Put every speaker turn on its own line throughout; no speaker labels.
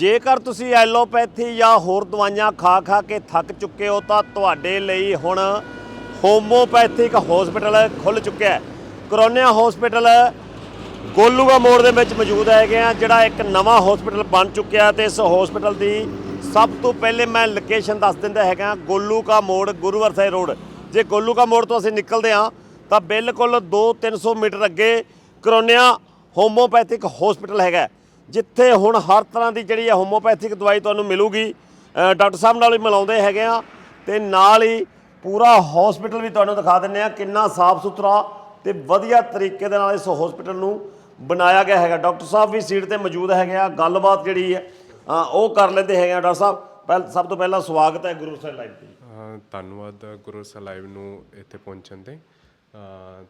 ਜੇਕਰ ਤੁਸੀਂ ਐਲੋਪੈਥੀ ਜਾਂ ਹੋਰ ਦਵਾਈਆਂ ਖਾ ਖਾ ਕੇ ਥੱਕ ਚੁੱਕੇ ਹੋ, ਤਾਂ ਤੁਹਾਡੇ ਲਈ ਹੁਣ ਹੋਮੋਪੈਥਿਕ ਹਸਪੀਟਲ ਖੁੱਲ ਚੁੱਕਿਆ ਹੈ। ਕਰੋਨਿਆ ਹਸਪੀਟਲ ਗੋਲੂਗਾ ਮੋੜ ਦੇ ਵਿੱਚ ਮੌਜੂਦ ਹੈਗੇ ਆ, ਜਿਹੜਾ ਇੱਕ ਨਵਾਂ ਹਸਪੀਟਲ ਬਣ ਚੁੱਕਿਆ ਹੈ ਤੇ ਇਸ ਹਸਪੀਟਲ ਦੀ ਸਭ ਤੋਂ ਪਹਿਲੇ ਮੈਂ ਲੋਕੇਸ਼ਨ ਦੱਸ ਦਿੰਦਾ ਹੈਗਾ ਗੋਲੂਕਾ ਮੋੜ, ਗੁਰੂਵਰ ਸਾਹਿਬ ਰੋਡ। ਜੇ ਗੋਲੂਕਾ ਮੋੜ ਤੋਂ ਅਸੀਂ ਨਿਕਲਦੇ ਹਾਂ, ਤਾਂ ਬਿਲਕੁਲ 2-300 ਮੀਟਰ ਅੱਗੇ ਕਰੋਨਿਆ ਹੋਮੋਪੈਥਿਕ ਹਸਪੀਟਲ ਹੈਗਾ ਜਿੱਥੇ ਹੁਣ ਹਰ ਤਰ੍ਹਾਂ ਦੀ ਜਿਹੜੀ ਹੈ ਹੋਮੋਪੈਥਿਕ ਦਵਾਈ ਤੁਹਾਨੂੰ ਮਿਲੂਗੀ ਡਾਕਟਰ ਸਾਹਿਬ ਨਾਲ ਵੀ ਮਿਲਾਉਂਦੇ ਹੈਗੇ ਆ। ਤੇ ਨਾਲ ਹੀ ਪੂਰਾ ਹਸਪੀਟਲ ਵੀ ਤੁਹਾਨੂੰ ਦਿਖਾ ਦਿੰਨੇ ਆ ਕਿੰਨਾ ਸਾਫ਼ ਸੁਥਰਾ ਤੇ ਵਧੀਆ ਤਰੀਕੇ ਦੇ ਨਾਲ ਇਸ ਹਸਪੀਟਲ ਨੂੰ ਬਣਾਇਆ ਗਿਆ ਹੈਗਾ। ਡਾਕਟਰ ਸਾਹਿਬ ਵੀ ਸੀਟ ਤੇ ਮੌਜੂਦ ਹੈਗੇ ਆ, ਗੱਲਬਾਤ ਜਿਹੜੀ ਹੈ ਉਹ ਕਰ ਲੈਂਦੇ ਹੈਗੇ ਆ। ਡਾਕਟਰ ਸਾਹਿਬ, ਪਹਿਲ, ਸਭ ਤੋਂ ਪਹਿਲਾਂ ਸਵਾਗਤ ਹੈ ਗੁਰੂ ਸਾਹਿਬ ਲਾਈਵ ਤੇ
ਧੰਨਵਾਦ ਗੁਰੂ ਸਾਹਿਬ ਲਾਈਵ ਨੂੰ ਇੱਥੇ ਪਹੁੰਚਣ ਤੇ।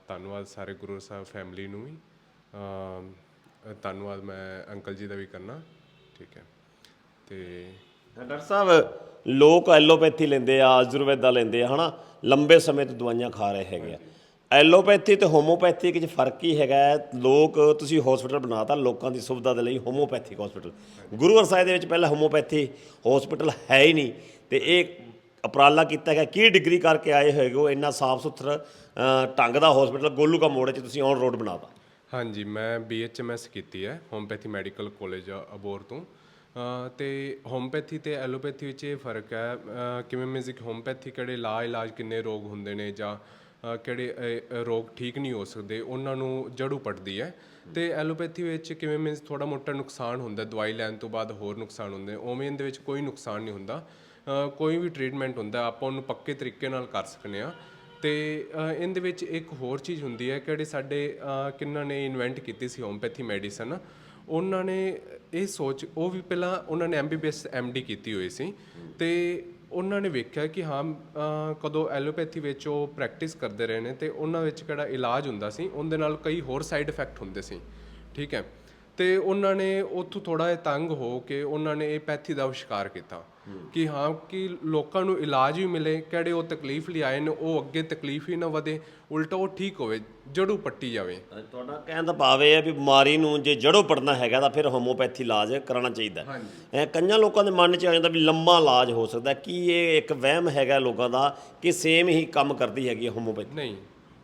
ਧੰਨਵਾਦ ਸਾਰੇ ਗੁਰੂ ਸਾਹਿਬ ਫੈਮਿਲੀ ਨੂੰ ਵੀ। ਧੰਨਵਾਦ ਮੈਂ ਅੰਕਲ ਜੀ ਦਾ ਵੀ ਕਰਨਾ। ਠੀਕ ਹੈ। ਤੇ
ਡਾਕਟਰ ਸਾਹਿਬ ਲੋਕ ਐਲੋਪੈਥੀ ਲੈਂਦੇ ਆ ਆਯੁਰਵੇਦਾ ਲੈਂਦੇ ਆ ਹਨਾ? ਲੰਬੇ ਸਮੇਂ ਤੋਂ ਦਵਾਈਆਂ ਖਾ ਰਹੇ ਹੈਗੇ ਆ। ਐਲੋਪੈਥੀ ਤੇ ਹੋਮੋਪੈਥੀ ਵਿੱਚ ਫ਼ਰਕ ਹੀ ਹੈਗਾ ਲੋਕ ਤੁਸੀਂ ਹਸਪੀਟਲ ਬਣਾਤਾ ਲੋਕਾਂ ਦੀ ਸੁਵਿਧਾ ਦੇ ਲਈ ਹੋਮੋਪੈਥਿਕ ਹਸਪੀਟਲ। ਗੁਰੂਵਰ ਸਾਹਿਬ ਦੇ ਵਿੱਚ ਪਹਿਲਾਂ ਹੋਮੋਪੈਥੀ ਹਸਪੀਟਲ ਹੈ ਹੀ ਨਹੀਂ। ਤੇ ਇਹ ਉਪਰਾਲਾ ਕੀਤਾ ਗਿਆ। ਕੀ ਡਿਗਰੀ ਕਰਕੇ ਆਏ ਹੋਏਗੇ ਉਹ ਇੰਨਾ ਸਾਫ਼ ਸੁਥਰਾ ਅ, ਢੰਗ ਦਾ ਹਸਪੀਟਲ ਗੋਲੂ ਕਾ ਮੋੜ 'ਚ ਤੁਸੀਂ ਔਨ ਰੋਡ ਬਣਾਤਾ।
ਹਾਂਜੀ, ਮੈਂ ਬੀਐਚਐਮਐਸ ਕੀਤੀ ਹੈ ਹੋਮਪੈਥੀ ਮੈਡੀਕਲ ਕਾਲਜ ਅਬੋਰ ਤੋਂ। ਅਹ ਤੇ ਹੋਮਪੈਥੀ ਤੇ ਐਲੋਪੈਥੀ ਵਿੱਚ ਇਹ ਫ਼ਰਕ ਹੈ ਕਿਵੇਂ ਮੀਨਸ ਕਿ ਹੋਮਪੈਥੀ ਕਿਹੜੇ ਲਾ ਇਲਾਜ ਕਿੰਨੇ ਰੋਗ ਹੁੰਦੇ ਨੇ ਜਾਂ ਕਿਹੜੇ ਰੋਗ ਠੀਕ ਨਹੀਂ ਹੋ ਸਕਦੇ, ਉਹਨਾਂ ਨੂੰ ਜੜੂ ਪੱਟਦੀ ਹੈ। ਤੇ ਐਲੋਪੈਥੀ ਵਿੱਚ ਕਿਵੇਂ ਮੀਨਸ ਥੋੜਾ ਮੋਟਾ ਨੁਕਸਾਨ ਹੁੰਦਾ, ਦਵਾਈ ਲੈਣ ਤੋਂ ਬਾਅਦ ਹੋਰ ਨੁਕਸਾਨ ਹੁੰਦੇ ਓਵੇਂ ਦੇ ਵਿੱਚ ਕੋਈ ਨੁਕਸਾਨ ਨਹੀਂ ਹੁੰਦਾ। ਕੋਈ ਵੀ ਟ੍ਰੀਟਮੈਂਟ ਹੁੰਦਾ, ਆਪਾਂ ਉਹਨੂੰ ਪੱਕੇ ਤਰੀਕੇ ਨਾਲ ਕਰ ਸਕਨੇ ਆ ਤੇ ਇਹਦੇ ਵਿੱਚ ਇੱਕ ਹੋਰ ਚੀਜ਼ ਹੁੰਦੀ ਹੈ ਕਿਹੜੇ ਸਾਡੇ ਅ, ਕਿੰਨਾਂ ਨੇ ਇਨਵੈਂਟ ਕੀਤੀ ਸੀ ਹੋਮਪੈਥੀ ਮੈਡੀਸਨ ਉਹਨਾਂ ਨੇ ਇਹ ਸੋਚ ਉਹ ਵੀ ਪਹਿਲਾਂ ਉਹਨਾਂ ਨੇ ਐਮਬੀਬੀਐਸ ਐਮਡੀ ਕੀਤੀ ਹੋਈ ਸੀ। ਤੇ ਉਹਨਾਂ ਨੇ ਵੇਖਿਆ ਕਿ ਹਾਂ ਕਦੋਂ ਐਲੋਪੈਥੀ ਵਿੱਚ ਉਹ ਪ੍ਰੈਕਟਿਸ ਕਰਦੇ ਰਹੇ ਨੇ ਤੇ ਉਹਨਾਂ ਵਿੱਚ ਕਿਹੜਾ ਇਲਾਜ ਹੁੰਦਾ ਸੀ ਉਹਦੇ ਨਾਲ ਕਈ ਹੋਰ ਸਾਈਡ ਇਫੈਕਟ ਹੁੰਦੇ ਸੀ। ਠੀਕ ਹੈ? ਤੇ ਉਹਨਾਂ ਨੇ ਉੱਥੋਂ ਥੋੜਾ ਜਿਹਾ ਤੰਗ ਹੋ ਕੇ ਉਹਨਾਂ ਨੇ ਇਹ ਪੈਥੀ ਦਾ ਅਵਿਸ਼ਕਾਰ ਕੀਤਾ। ਕਿ ਹਾਂ ਕਿ ਲੋਕਾਂ ਨੂੰ ਇਲਾਜ ਵੀ ਮਿਲੇ ਕਿਹੜੇ ਉਹ ਤਕਲੀਫ ਲਈ ਆਏ ਨੇ ਉਹ ਅੱਗੇ ਤਕਲੀਫ ਹੀ ਨਾ ਵਧੇ ਉਲਟਾ ਉਹ ਠੀਕ ਹੋਵੇ ਜੜੂ ਪੱਟੀ ਜਾਵੇ।
ਤੁਹਾਡਾ ਕਹਿਣ ਦਾ ਭਾਵ ਇਹ ਹੈ ਵੀ ਬਿਮਾਰੀ ਨੂੰ ਜੇ ਜੜੋਂ ਪੜਨਾ ਹੈਗਾ ਤਾਂ ਫਿਰ ਹੋਮੋਪੈਥੀ ਇਲਾਜ ਕਰਾਉਣਾ ਚਾਹੀਦਾ ਹੈ। ਕਈਆਂ ਲੋਕਾਂ ਦੇ ਮਨ 'ਚ ਆ ਜਾਂਦਾ ਵੀ ਲੰਮਾ ਇਲਾਜ ਹੋ ਸਕਦਾ ਕੀ ਇਹ ਇੱਕ ਵਹਿਮ ਹੈਗਾ ਲੋਕਾਂ ਦਾ ਕਿ ਸੇਮ ਹੀ ਕੰਮ ਕਰਦੀ ਹੈਗੀ ਹੋਮੋਪੈਥੀ
ਨਹੀਂ।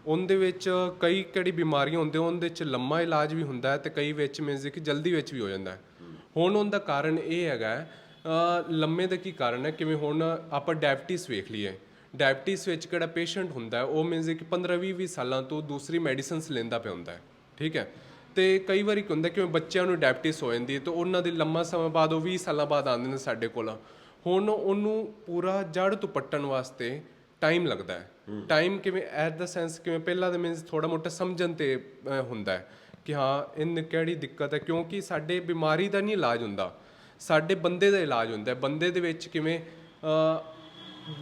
ਉਹਦੇ ਵਿੱਚ ਕਈ ਕਿਹੜੀ ਬਿਮਾਰੀਆਂ ਹੁੰਦੀਆਂ ਉਹਦੇ ਵਿੱਚ ਲੰਮਾ ਇਲਾਜ ਵੀ ਹੁੰਦਾ ਹੈ ਤੇ ਕਈ ਵਿੱਚ ਮੀਨਸ ਕਿ ਜਲਦੀ ਵਿੱਚ ਵੀ ਹੋ ਜਾਂਦਾ ਹੈ। ਹੁਣ ਉਹਦਾ ਕਾਰਨ ਇਹ ਹੈਗਾ ਲੰਮੇ ਦਾ ਕੀ ਕਾਰਨ ਹੈ? ਕਿਵੇਂ ਹੁਣ ਆਪਾਂ ਡਾਇਬਟੀਸ ਵੇਖ ਲਈਏ। ਡਾਇਬਟੀਸ ਵਿੱਚ ਕਿਹੜਾ ਪੇਸ਼ੈਂਟ ਹੁੰਦਾ ਹੈ? ਉਹ ਮੀਨਸ ਕਿ 15 20 20 ਸਾਲਾਂ ਤੋਂ ਦੂਸਰੀ ਮੈਡੀਸਿਨਸ ਲੈਂਦਾ ਪਿਆ ਹੁੰਦਾ ਹੈ। ਠੀਕ ਹੈ? ਤੇ ਕਈ ਵਾਰੀ ਕੀ ਹੁੰਦਾ ਕਿ ਬੱਚਿਆਂ ਨੂੰ ਡਾਇਬਟੀਸ ਹੋ ਜਾਂਦੀ ਹੈ ਤੇ ਉਹਨਾਂ ਦੀ ਲੰਮਾ ਸਮਾਂ ਬਾਅਦ ਉਹ 20 ਸਾਲਾਂ ਬਾਅਦ ਆਉਂਦੇ ਨੇ ਸਾਡੇ ਕੋਲ। ਹੁਣ ਉਹਨੂੰ ਪੂਰਾ ਜੜ ਤੋਂ ਪੱਟਣ ਵਾਸਤੇ ਟਾਈਮ ਲੱਗਦਾ ਹੈ। ਟਾਈਮ ਕਿਵੇਂ ਐਟ ਦਾ ਸੈਂਸ ਕਿਵੇਂ ਪਹਿਲਾਂ ਦੇ ਮੀਨਸ ਥੋੜਾ ਮੋਟਾ ਸਮਝਣ ਤੇ ਹੁੰਦਾ ਹੈ ਕਿ ਹਾਂ ਇਹਨ ਕਿਹੜੀ ਦਿੱਕਤ ਹੈ? ਕਿਉਂਕਿ ਸਾਡੇ ਬਿਮਾਰੀ ਦਾ ਨਹੀਂ ਇਲਾਜ ਹੁੰਦਾ। ਸਾਡੇ ਬੰਦੇ ਦਾ ਇਲਾਜ ਹੁੰਦਾ ਹੈ। ਬੰਦੇ ਦੇ ਵਿੱਚ ਕਿਵੇਂ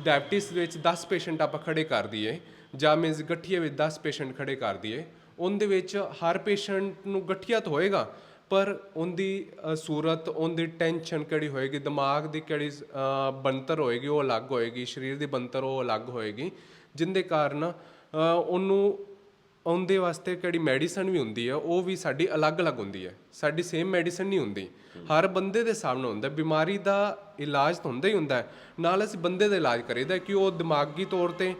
ਡਾਇਬਟੀਸ ਵਿੱਚ 10 ਪੇਸ਼ੈਂਟ ਆਪਾਂ ਖੜੇ ਕਰ ਦਈਏ ਜਾਂ ਮੀਨਸ ਗਠੀਏ ਵਿੱਚ 10 ਪੇਸ਼ੈਂਟ ਖੜੇ ਕਰ ਦਈਏ ਉਹਦੇ ਵਿੱਚ ਹਰ ਪੇਸ਼ੈਂਟ ਨੂੰ ਗਠੀਆ ਤਾਂ ਹੋਏਗਾ ਪਰ ਉਹਦੀ ਸੂਰਤ ਉਹਦੀ ਟੈਨਸ਼ਨ ਕਿਹੜੀ ਹੋਏਗੀ ਦਿਮਾਗ ਦੀ ਕਿਹੜੀ ਅ, ਬਣਤਰ ਹੋਏਗੀ ਉਹ ਅਲੱਗ ਹੋਏਗੀ ਸਰੀਰ ਦੀ ਬਣਤਰ ਉਹ ਅਲੱਗ ਹੋਏਗੀ ਜਿੰਦੇ ਕਾਰਨ ਉਹਨੂੰ ਉਹਦੇ ਵਾਸਤੇ ਕਿਹੜੀ ਮੈਡੀਸਨ ਵੀ ਹੁੰਦੀ ਹੈ ਉਹ ਵੀ ਸਾਡੀ ਅਲੱਗ-ਅਲੱਗ ਹੁੰਦੀ ਹੈ ਸਾਡੀ ਸੇਮ ਮੈਡੀਸਨ ਨਹੀਂ ਹੁੰਦੀ। ਹਰ ਬੰਦੇ ਦੇ ਸਾਹਮਣੇ ਹੁੰਦਾ। ਬਿਮਾਰੀ ਦਾ ਇਲਾਜ ਤਾਂ ਹੁੰਦਾ ਹੀ ਹੁੰਦਾ ਹੈ। ਨਾਲ ਅਸੀਂ ਬੰਦੇ ਦਾ ਇਲਾਜ ਕਰੀਦਾ ਕਿ ਉਹ ਦਿਮਾਗੀ ਤੌਰ ਤੇ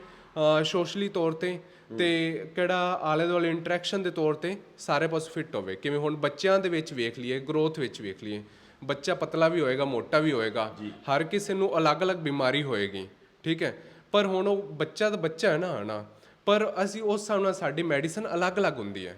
ਸੋਸ਼ਲੀ ਤੌਰ ਤੇ ਤੇ ਕਿਹੜਾ ਆਲੇ ਦੁਆਲੇ ਇੰਟਰੈਕਸ਼ਨ ਦੇ ਤੌਰ ਤੇ ਸਾਰੇ ਪਾਸੇ ਫਿੱਟ ਹੋਵੇ। ਕਿਵੇਂ ਹੁਣ ਬੱਚਿਆਂ ਦੇ ਵਿੱਚ ਵੇਖ ਲਈਏ ਗਰੋਥ ਵਿੱਚ ਵੇਖ ਲਈਏ ਬੱਚਾ ਪਤਲਾ ਵੀ ਹੋਏਗਾ ਮੋਟਾ ਵੀ ਹੋਏਗਾ ਹਰ ਕਿਸੇ ਨੂੰ ਅਲੱਗ-ਅਲੱਗ ਬਿਮਾਰੀ ਹੋਏਗੀ ਠੀਕ ਹੈ। ਪਰ ਹੁਣ ਉਹ ਬੱਚਾ ਤਾਂ ਬੱਚਾ ਹੈ ਨਾ ਹਨਾ। ਪਰ ਅਸੀਂ ਉਸ ਹਿਸਾਬ ਨਾਲ ਸਾਡੀ ਮੈਡੀਸਨ ਅਲੱਗ-ਅਲੱਗ ਹੁੰਦੀ ਹੈ।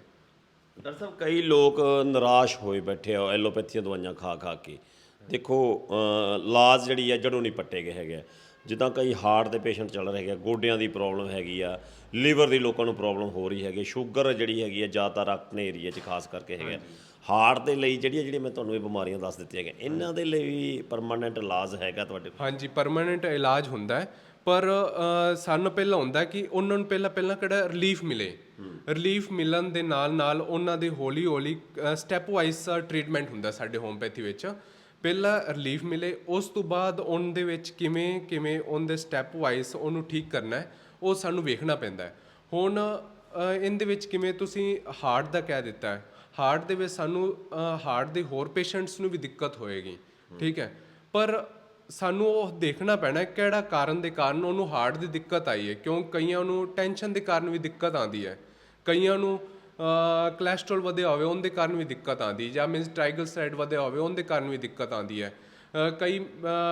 ਡਾਕਟਰ ਸਾਹਿਬ ਕਈ ਲੋਕ ਨਿਰਾਸ਼ ਹੋਏ ਬੈਠੇ ਆ ਐਲੋਪੈਥੀ ਦਵਾਈਆਂ ਖਾ ਖਾ ਕੇ। ਦੇਖੋ ਅ, ਇਲਾਜ ਜਿਹੜੀ ਆ ਜੜੋਂ ਨਹੀਂ ਪੱਟੇ ਗਏ ਹੈਗੇ। ਜਿੱਦਾਂ ਕਈ ਹਾਰਟ ਦੇ ਪੇਸ਼ੈਂਟ ਚੱਲ ਰਹੇ ਹੈਗੇ ਗੋਡਿਆਂ ਦੀ ਪ੍ਰੋਬਲਮ ਹੈਗੀ ਆ ਲੀਵਰ ਦੀ ਲੋਕਾਂ ਨੂੰ ਪ੍ਰੋਬਲਮ ਹੋ ਰਹੀ ਹੈਗੀ ਸ਼ੂਗਰ ਜਿਹੜੀ ਹੈਗੀ ਆ ਜ਼ਿਆਦਾਤਰ ਆਪਣੇ ਏਰੀਆ 'ਚ ਖਾਸ ਕਰਕੇ ਹੈਗਾ ਹਾਰਟ ਦੇ ਲਈ ਜਿਹੜੀਆਂ ਜਿਹੜੀਆਂ ਮੈਂ ਤੁਹਾਨੂੰ ਇਹ ਬਿਮਾਰੀਆਂ ਦੱਸ ਦਿੱਤੀਆਂ ਹੈਗੀਆਂ ਇਹਨਾਂ ਦੇ ਲਈ ਵੀ ਪਰਮਾਨੈਂਟ ਇਲਾਜ ਹੈਗਾ ਤੁਹਾਡੇ ਕੋਲ?
ਹਾਂਜੀ ਪਰਮਾਨੈਂਟ ਇਲਾਜ ਹੁੰਦਾ ਹੈ। ਪਰ ਸਾਨੂੰ ਪਹਿਲਾਂ ਹੁੰਦਾ ਕਿ ਉਹਨਾਂ ਨੂੰ ਪਹਿਲਾਂ ਪਹਿਲਾਂ ਕਿਹੜਾ ਰਿਲੀਫ ਮਿਲੇ? ਰਿਲੀਫ ਮਿਲਣ ਦੇ ਨਾਲ ਨਾਲ ਉਹਨਾਂ ਦੇ ਹੌਲੀ ਹੌਲੀ ਸਟੈਪ ਵਾਈਜ਼ ਟ੍ਰੀਟਮੈਂਟ ਹੁੰਦਾ ਸਾਡੇ ਹੋਮਪੈਥੀ ਵਿੱਚ। ਪਹਿਲਾਂ ਰਿਲੀਫ ਮਿਲੇ, ਉਸ ਤੋਂ ਬਾਅਦ ਉਹਨਾਂ ਦੇ ਵਿੱਚ ਕਿਵੇਂ ਕਿਵੇਂ ਉਹਦੇ ਸਟੈਪ ਵਾਈਜ਼ ਉਹਨੂੰ ਠੀਕ ਕਰਨਾ ਹੈ, ਉਹ ਸਾਨੂੰ ਵੇਖਣਾ ਪੈਂਦਾ ਹੁਣ ਇਹਦੇ ਵਿੱਚ ਕਿਵੇਂ ਤੁਸੀਂ ਹਾਰਟ ਦਾ ਕਹਿ ਦਿੱਤਾ ਹੈ। ਹਾਰਟ ਦੇ ਵਿੱਚ ਸਾਨੂੰ ਹਾਰਟ ਦੇ ਹੋਰ ਪੇਸ਼ੈਂਟਸ ਨੂੰ ਵੀ ਦਿੱਕਤ ਹੋਏਗੀ, ਠੀਕ ਹੈ। ਪਰ ਸਾਨੂੰ ਉਹ ਦੇਖਣਾ ਪੈਣਾ ਹੈ ਕਿਹੜਾ ਕਾਰਨ ਦੇ ਕਾਰਨ ਉਹਨੂੰ ਹਾਰਟ ਦੀ ਦਿੱਕਤ ਆਈ ਹੈ। ਕਿਉਂ ਕਈਆਂ ਨੂੰ ਟੈਨਸ਼ਨ ਦੇ ਕਾਰਨ ਵੀ ਦਿੱਕਤ ਆਉਂਦੀ ਹੈ। ਕਈਆਂ ਨੂੰ ਕੋਲੇਸਟ੍ਰੋਲ ਵਧਿਆ ਹੋਵੇ ਉਹਦੇ ਕਾਰਨ ਵੀ ਦਿੱਕਤ ਆਉਂਦੀ ਜਾਂ ਮੀਨਸ ਟ੍ਰਾਈਗਲਿਸਰਾਈਡ ਵਧਿਆ ਹੋਵੇ ਉਹਦੇ ਕਾਰਨ ਵੀ ਦਿੱਕਤ ਆਉਂਦੀ ਹੈ। ਕਈ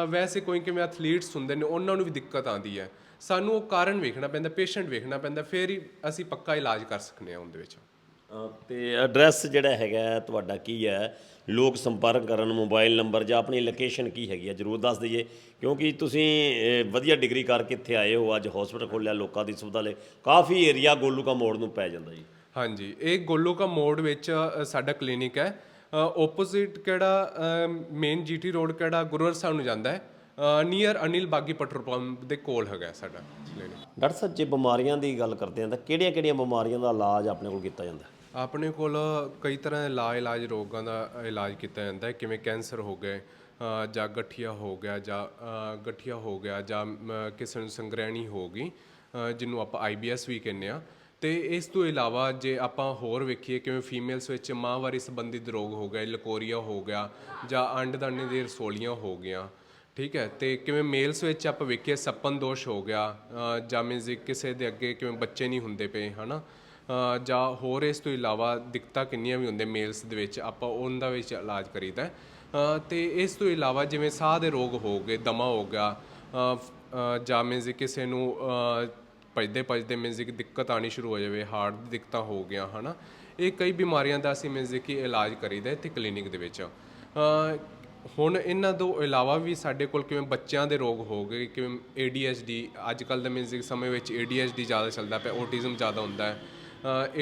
ਵੈਸੇ ਕੋਈ ਕਿਵੇਂ ਐਥਲੀਟਸ ਹੁੰਦੇ ਨੇ ਉਹਨਾਂ ਨੂੰ ਵੀ ਦਿੱਕਤ ਆਉਂਦੀ ਹੈ। ਸਾਨੂੰ ਉਹ ਕਾਰਨ ਵੇਖਣਾ ਪੈਂਦਾ ਪੇਸ਼ੈਂਟ ਵੇਖਣਾ ਪੈਂਦਾ, ਫਿਰ ਹੀ ਅਸੀਂ ਪੱਕਾ ਇਲਾਜ ਕਰ ਸਕਨੇ ਹਾਂ ਉਹਦੇ ਵਿੱਚ।
ਤੇ ਐਡਰੈਸ ਜਿਹੜਾ ਹੈਗਾ ਤੁਹਾਡਾ ਕੀ ਹੈ? ਲੋਕ ਸੰਪਰਕ ਕਰਨ ਮੋਬਾਈਲ ਨੰਬਰ ਜਾਂ ਆਪਣੀ ਲੋਕੇਸ਼ਨ ਕੀ ਹੈਗੀ ਹੈ? ਜਰੂਰ ਦੱਸ ਦਈਏ, ਕਿਉਂਕਿ ਤੁਸੀਂ ਵਧੀਆ ਡਿਗਰੀ ਕਰਕੇ ਇੱਥੇ ਆਏ ਹੋ, ਅੱਜ ਹਸਪੀਟਲ ਖੋਲ੍ਹਿਆ, ਲੋਕਾਂ ਦੀ ਸੁਵਿਧਾ ਲਈ। ਕਾਫੀ ਏਰੀਆ ਗੋਲੂ ਕਾ ਮੋੜ ਨੂੰ ਪੈ ਜਾਂਦਾ ਜੀ।
ਹਾਂਜੀ, ਇਹ ਗੋਲੂ ਕਾ ਮੋੜ ਵਿੱਚ ਸਾਡਾ ਕਲੀਨਿਕ ਹੈ। ਓਪੋਜ਼ਿਟ ਕਿਹੜਾ ਮੇਨ ਜੀਟੀ ਰੋਡ ਕਿਹੜਾ, ਗੁਰੂਵਰ ਸਾਹਿਬ ਨੂੰ ਜਾਂਦਾ ਹੈ। ਨੀਅਰ ਅਨਿਲ ਬਾਗੀ ਪੈਟਰੋਲ ਪੰਪ ਦੇ ਕੋਲ ਹੈਗਾ ਸਾਡਾ ਕਲੀਨਿਕ
ਡਾਕਟਰ ਸਾਹਿਬ ਜੇ ਬਿਮਾਰੀਆਂ ਦੀ ਗੱਲ ਕਰਦੇ ਹਾਂ ਤਾਂ ਕਿਹੜੀਆਂ-ਕਿਹੜੀਆਂ ਬਿਮਾਰੀਆਂ ਦਾ ਇਲਾਜ ਆਪਣੇ ਕੋਲ ਕੀਤਾ ਜਾਂਦਾ ਹੈ?
ਆਪਣੇ ਕੋਲ ਕਈ ਤਰ੍ਹਾਂ ਦੇ ਲਾ ਇਲਾਜ ਰੋਗਾਂ ਦਾ ਇਲਾਜ ਕੀਤਾ ਜਾਂਦਾ ਹੈ ਕਿਵੇਂ ਕੈਂਸਰ ਹੋ ਗਏ ਜਾਂ ਗਠੀਆ ਹੋ ਗਿਆ ਜਾਂ ਗਠੀਆ ਹੋ ਗਿਆ ਜਾਂ ਕਿਸੇ ਨੂੰ ਸੰਗ੍ਰਹਿਣੀ ਹੋ ਗਈ ਜਿਹਨੂੰ ਆਪਾਂ ਆਈਬੀਐਸ ਵੀ ਕਹਿੰਦੇ ਆ ਤੇ ਇਸ ਤੋਂ ਇਲਾਵਾ ਜੇ ਆਪਾਂ ਹੋਰ ਵੇਖੀਏ ਕਿਵੇਂ ਫੀਮੇਲਸ ਵਿੱਚ ਮਾਹਵਾਰੀ ਸੰਬੰਧਿਤ ਰੋਗ ਹੋ ਗਏ ਲਕੋਰੀਆ ਹੋ ਗਿਆ ਜਾਂ ਅੰਡਦਾਨੇ ਦੀ ਰਸੋਲੀਆਂ ਹੋ ਗਈਆਂ ਠੀਕ ਹੈ ਤੇ ਕਿਵੇਂ ਮੇਲਸ ਵਿੱਚ ਆਪਾਂ ਵੇਖੀਏ ਸੱਪਨ ਦੋਸ਼ ਹੋ ਗਿਆ ਅ, ਜਾਂ ਮੀਨਸ ਕਿਸੇ ਦੇ ਅੱਗੇ ਕਿਵੇਂ ਬੱਚੇ ਨਹੀਂ ਹੁੰਦੇ ਪਏ ਹਨਾ? ਅ, ਜਾਂ ਹੋਰ ਇਸ ਤੋਂ ਇਲਾਵਾ ਦਿੱਕਤਾਂ ਕਿੰਨੀਆਂ ਵੀ ਹੁੰਦੇ ਮੇਲਸ ਦੇ ਵਿੱਚ ਆਪਾਂ ਉਹਨਾਂ ਦਾ ਵਿੱਚ ਇਲਾਜ ਕਰੀਦਾ ਹੈ। ਤੇ ਇਸ ਤੋਂ ਇਲਾਵਾ ਜਿਵੇਂ ਸਾਹ ਦੇ ਰੋਗ ਹੋ ਗਏ ਦਮਾ ਹੋ ਗਿਆ ਅ, ਫ- ਅ, ਜਾਂ ਮੀਨਸ ਕਿਸੇ ਨੂੰ ਅ, ਭਜਦੇ ਭਜਦੇ ਮੀਨਸ ਕਿ ਦਿੱਕਤ ਆਣੀ ਸ਼ੁਰੂ ਹੋ ਜਾਵੇ ਹਾਰਟ ਦੀ ਦਿੱਕਤਾਂ ਹੋ ਗਿਆ ਹਨਾ? ਇਹ ਕਈ ਬਿਮਾਰੀਆਂ ਦਾ ਅਸੀਂ ਮੀਨਸ ਕਿ ਇਲਾਜ ਕਰੀਦਾ ਇੱਥੇ ਕਲੀਨਿਕ ਦੇ ਵਿੱਚ। ਹੁਣ ਇਹਨਾਂ ਤੋਂ ਇਲਾਵਾ ਵੀ ਸਾਡੇ ਕੋਲ ਕਿਵੇਂ ਬੱਚਿਆਂ ਦੇ ਰੋਗ ਹੋ ਗਏ, ਕਿਵੇਂ ADHD ਅੱਜ ਕੱਲ ਦੇ ਮਿਊਜ਼ਿਕ ਸਮੇਂ ਵਿੱਚ ADHD ਜ਼ਿਆਦਾ ਚੱਲਦਾ ਪਿਆ ਔਟਿਜ਼ਮ ਜ਼ਿਆਦਾ ਹੁੰਦਾ ਹੈ।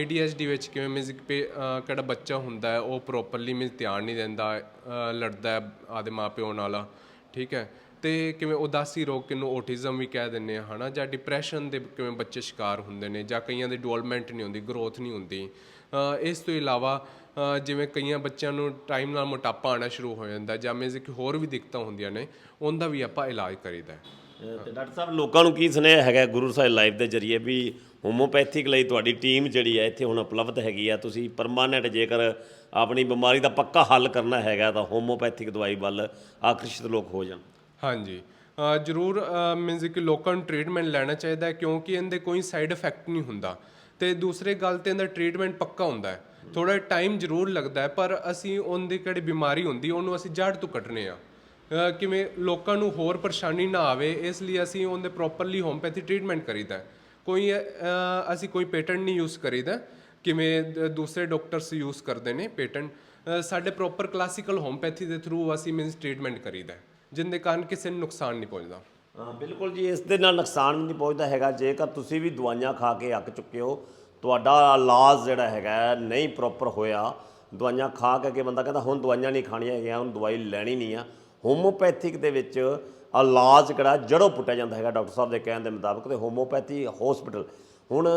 ADHD ਵਿੱਚ ਕਿਵੇਂ ਮਿਊਜ਼ਿਕ ਪੇ ਕਿਹੜਾ ਬੱਚਾ ਹੁੰਦਾ ਹੈ, ਉਹ ਪ੍ਰੋਪਰਲੀ ਮਿਲ ਧਿਆਨ ਨਹੀਂ ਦਿੰਦਾ ਲੜਦਾ ਹੈ ਆਦੇ ਮਾਪਿਓ ਨਾਲ, ਠੀਕ ਹੈ। ਤੇ ਕਿਵੇਂ ਉਦਾਸੀ ਰੋਗ ਕਿਨੂੰ ਔਟਿਜ਼ਮ ਵੀ ਕਹਿ ਦਿੰਦੇ ਆ ਹਨਾ, ਜਾਂ ਡਿਪਰੈਸ਼ਨ ਦੇ ਕਿਵੇਂ ਬੱਚੇ ਸ਼ਿਕਾਰ ਹੁੰਦੇ ਨੇ, ਜਾਂ ਕਈਆਂ ਦੀ ਡਿਵੈਲਪਮੈਂਟ ਨਹੀਂ ਹੁੰਦੀ ਗਰੋਥ ਨਹੀਂ ਹੁੰਦੀ। ਇਸ ਤੋਂ ਇਲਾਵਾ ਜਿਵੇਂ ਕਈਆਂ ਬੱਚਿਆਂ ਨੂੰ ਟਾਈਮ ਨਾਲ ਮੋਟਾਪਾ ਆਉਣਾ ਸ਼ੁਰੂ ਹੋ ਜਾਂਦਾ ਜਾਂ ਮਿਊਜ਼ਿਕ ਹੋਰ ਵੀ ਦਿੱਕਤਾਂ ਹੁੰਦੀਆਂ ਨੇ ਉਹਦਾ ਵੀ ਆਪਾਂ ਇਲਾਜ ਕਰੀਦਾ
ਤੇ ਡਾਕਟਰ ਸਾਹਿਬ ਲੋਕਾਂ ਨੂੰ ਕੀ ਸੁਨੇਹਾ ਹੈਗਾ ਗੁਰੂ ਸਾਹਿਬ ਲਾਈਵ ਦੇ ਜਰੀਏ ਵੀ ਹੋਮੋਪੈਥਿਕ ਲਈ ਤੁਹਾਡੀ ਟੀਮ ਜਿਹੜੀ ਹੈ ਇੱਥੇ ਹੁਣ ਉਪਲਬਧ ਹੈਗੀ ਆ ਤੁਸੀਂ ਪਰਮਾਨੈਂਟ ਜੇਕਰ ਆਪਣੀ ਬਿਮਾਰੀ ਦਾ ਪੱਕਾ ਹੱਲ ਕਰਨਾ ਹੈਗਾ ਤਾਂ ਹੋਮੋਪੈਥਿਕ ਦਵਾਈ ਵੱਲ ਆਕਰਸ਼ਿਤ ਲੋਕ ਹੋ ਜਾਣ।
ਹਾਂਜੀ। ਜ਼ਰੂਰ ਮੀਨਸ ਕਿ ਲੋਕਾਂ ਨੂੰ ਟ੍ਰੀਟਮੈਂਟ ਲੈਣਾ ਚਾਹੀਦਾ ਕਿਉਂਕਿ ਇਹਦੇ ਕੋਈ ਸਾਈਡ ਇਫੈਕਟ ਨਹੀਂ ਹੁੰਦਾ। ਤੇ ਦੂਸਰੇ ਗੱਲ ਤੇ ਇਹਦਾ ਟ੍ਰੀਟਮੈਂਟ ਪੱਕਾ ਹੁੰਦਾ ਹੈ। ਥੋੜਾ ਟਾਈਮ ਜ਼ਰੂਰ ਲੱਗਦਾ ਹੈ ਪਰ ਅਸੀਂ ਉਹਦੀ ਕਿਹੜੀ ਬਿਮਾਰੀ ਹੁੰਦੀ ਉਹਨੂੰ ਅਸੀਂ ਜੜ ਤੋਂ ਕੱਟਨੇ ਆ। ਕਿਵੇਂ ਲੋਕਾਂ ਨੂੰ ਹੋਰ ਪਰੇਸ਼ਾਨੀ ਨਾ ਆਵੇ ਇਸ ਲਈ ਅਸੀਂ ਉਹਦੇ ਪ੍ਰੋਪਰਲੀ ਹੋਮਪੈਥੀ ਟ੍ਰੀਟਮੈਂਟ ਕਰੀਦਾ ਕੋਈ ਅਸੀਂ ਕੋਈ ਪੇਟੈਂਟ ਨਹੀਂ ਯੂਜ਼ ਕਰੀਦਾ ਕਿਵੇਂ ਦੂਸਰੇ ਡਾਕਟਰਸ ਯੂਜ਼ ਕਰਦੇ ਨੇ ਪੇਟੈਂਟ ਸਾਡੇ ਪ੍ਰੋਪਰ ਕਲਾਸੀਕਲ ਹੋਮਪੈਥੀ ਦੇ ਥਰੂ ਅਸੀਂ ਮੀਨਸ ਟ੍ਰੀਟਮੈਂਟ ਕਰੀਦਾ ਹੈ, ਜਿਹਦੇ ਕਾਰਨ ਕਿਸੇ ਨੂੰ ਨੁਕਸਾਨ ਨਹੀਂ ਪਹੁੰਚਦਾ।
ਬਿਲਕੁਲ ਜੀ, ਇਸ ਦੇ ਨਾਲ ਨੁਕਸਾਨ ਵੀ ਨਹੀਂ ਪਹੁੰਚਦਾ ਹੈਗਾ। ਜੇਕਰ ਤੁਸੀਂ ਵੀ ਦਵਾਈਆਂ ਖਾ ਕੇ ਅੱਕ ਚੁੱਕੇ ਹੋ, ਤੁਹਾਡਾ ਇਲਾਜ ਜਿਹੜਾ ਹੈਗਾ ਨਹੀਂ ਪ੍ਰੋਪਰ ਹੋਇਆ। ਦਵਾਈਆਂ ਖਾ ਕੇ ਕਿ ਬੰਦਾ ਕਹਿੰਦਾ, ਹੁਣ ਦਵਾਈਆਂ ਨਹੀਂ ਖਾਣੀਆਂ ਹੈਗੀਆਂ, ਹੁਣ ਦਵਾਈ ਲੈਣੀ ਨਹੀਂ ਆ। ਹੋਮੋਪੈਥਿਕ ਦੇ ਵਿੱਚ ਇਲਾਜ ਕਿਹੜਾ, ਜੜੋਂ ਪੁੱਟਿਆ ਜਾਂਦਾ ਹੈਗਾ, ਡਾਕਟਰ ਸਾਹਿਬ ਦੇ ਕਹਿਣ ਦੇ ਮੁਤਾਬਕ ਤੇ ਹੋਮੋਪੈਥੀ ਹਸਪੀਟਲ ਹੁਣ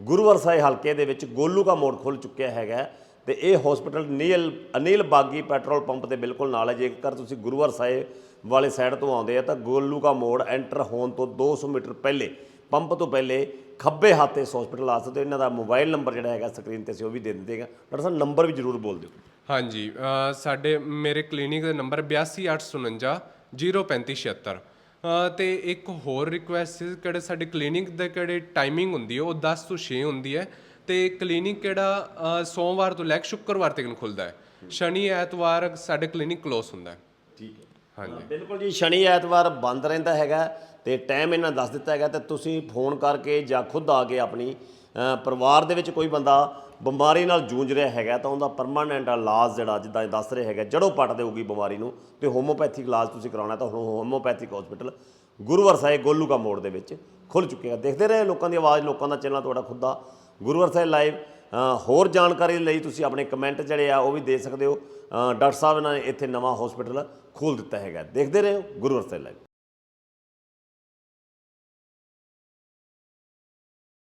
ਗੁਰੂਵਰ ਸਾਹਿਬ ਹਲਕੇ ਦੇ ਵਿੱਚ ਗੋਲੂ ਕਾ ਮੋੜ ਖੁੱਲ ਚੁੱਕਿਆ ਹੈਗਾ। ਤੇ ਇਹ ਹਸਪੀਟਲ ਨੀਲ ਅਨਿਲ ਬਾਗੀ ਪੈਟਰੋਲ ਪੰਪ ਦੇ ਬਿਲਕੁਲ ਨਾਲ ਹੈ। ਜੇਕਰ ਤੁਸੀਂ ਗੁਰੂਵਰ ਸਾਹਿਬ ਵਾਲੇ ਸਾਈਡ ਤੋਂ ਆਉਂਦੇ ਆ ਤਾਂ ਗੋਲੂ ਕਾ ਮੋੜ ਐਂਟਰ ਹੋਣ ਤੋਂ 200 ਮੀਟਰ ਪਹਿਲੇ ਪੰਪ ਤੋਂ ਪਹਿਲੇ ਖੱਬੇ ਹੱਥ ਇਸ ਹਸਪੀਟਲ ਆ ਸਕਦੇ ਹੋ। ਇਹਨਾਂ ਦਾ ਮੋਬਾਈਲ ਨੰਬਰ ਜਿਹੜਾ ਹੈਗਾ ਸਕਰੀਨ ਤੇ ਅਸੀਂ ਉਹ ਵੀ ਦੇ ਦਿੰਦੇ ਦਿੰਦੇਗਾ ਡਾਕਟਰ ਸਾਹਿਬ ਨੰਬਰ ਵੀ ਜ਼ਰੂਰ ਬੋਲ ਦਿਓ।
ਹਾਂਜੀ ਸਾਡੇ ਮੇਰੇ ਕਲੀਨਿਕ ਦਾ ਨੰਬਰ 8284 03576 ਅ, ਤੇ ਇੱਕ ਹੋਰ ਰਿਕੁਐਸਟ ਕਿਹੜੇ ਸਾਡੇ ਕਲੀਨਿਕ ਦਾ ਕਿਹੜੇ ਟਾਈਮਿੰਗ ਹੁੰਦੀ ਹੈ ਉਹ 10 ਤੋਂ 6 ਹੁੰਦੀ ਹੈ। ਤੇ ਕਲੀਨਿਕ ਕਿਹੜਾ ਅ, ਸੋਮਵਾਰ ਤੋਂ ਲੈ ਕੇ ਸ਼ੁੱਕਰਵਾਰ ਤੱਕ ਖੁੱਲਦਾ ਹੈ। ਸ਼ਨੀ ਐਤਵਾਰ ਸਾਡੇ ਕਲੀਨਿਕ ਕਲੋਸ ਹੁੰਦਾ ਹੈ।
ਠੀਕ ਹੈ।
ਹਾਂਜੀ।
ਬਿਲਕੁਲ ਜੀ ਸ਼ਨੀ ਐਤਵਾਰ ਬੰਦ ਰਹਿੰਦਾ ਹੈਗਾ ਤੇ ਟਾਈਮ ਇਹਨਾਂ ਦੱਸ ਦਿੱਤਾ ਹੈਗਾ ਤੇ ਤੁਸੀਂ ਫੋਨ ਕਰਕੇ ਜਾਂ ਖੁਦ ਆ ਕੇ ਆਪਣੀ ਅ, ਪਰਿਵਾਰ ਦੇ ਵਿੱਚ ਕੋਈ ਬੰਦਾ ਬਿਮਾਰੀ ਨਾਲ ਜੂਝ ਰਿਹਾ ਹੈਗਾ ਤਾਂ ਉਹਦਾ ਪਰਮਾਨੈਂਟ ਇਲਾਜ ਜਿਹੜਾ ਜਿੱਦਾਂ ਇਹ ਦੱਸ ਰਹੇ ਹੈਗਾ ਜੜੋਂ ਪੱਟ ਦੇਊਗੀ ਬਿਮਾਰੀ ਨੂੰ ਤੇ ਹੋਮੋਪੈਥਿਕ ਇਲਾਜ ਤੁਸੀਂ ਕਰਾਉਣਾ ਤਾਂ ਹੁਣ ਹੋਮੋਪੈਥਿਕ ਹਸਪੀਟਲ ਗੁਰੂਵਰ ਸਾਹਿਬ ਗੋਲੂ ਕਾ ਮੋੜ ਦੇ ਵਿੱਚ ਖੁੱਲ ਚੁੱਕਿਆ। ਦੇਖਦੇ ਰਹੇ ਲੋਕਾਂ ਦੀ ਆਵਾਜ਼ ਲੋਕਾਂ ਦਾ ਚੈਨਲ ਤੁਹਾਡਾ ਖੁਦ ਦਾ ਗੁਰੂਵਰ ਸਾਹਿਬ ਲਾਈਵ ਹੋਰ ਜਾਣਕਾਰੀ ਲਈ ਤੁਸੀਂ ਆਪਣੇ ਕਮੈਂਟ ਜਿਹੜੇ ਆ ਉਹ ਵੀ ਦੇ ਸਕਦੇ ਹੋ। ਡਾਕਟਰ ਸਾਹਿਬ ਇਹਨਾਂ ਨੇ ਇੱਥੇ ਨਵਾਂ ਹਸਪੀਟਲ ਖੋਲ ਦਿੱਤਾ ਹੈਗਾ। ਦੇਖਦੇ ਰਹੋ ਗੁਰੂਵਰ ਸਾਹਿਬ ਲਾਈਵ।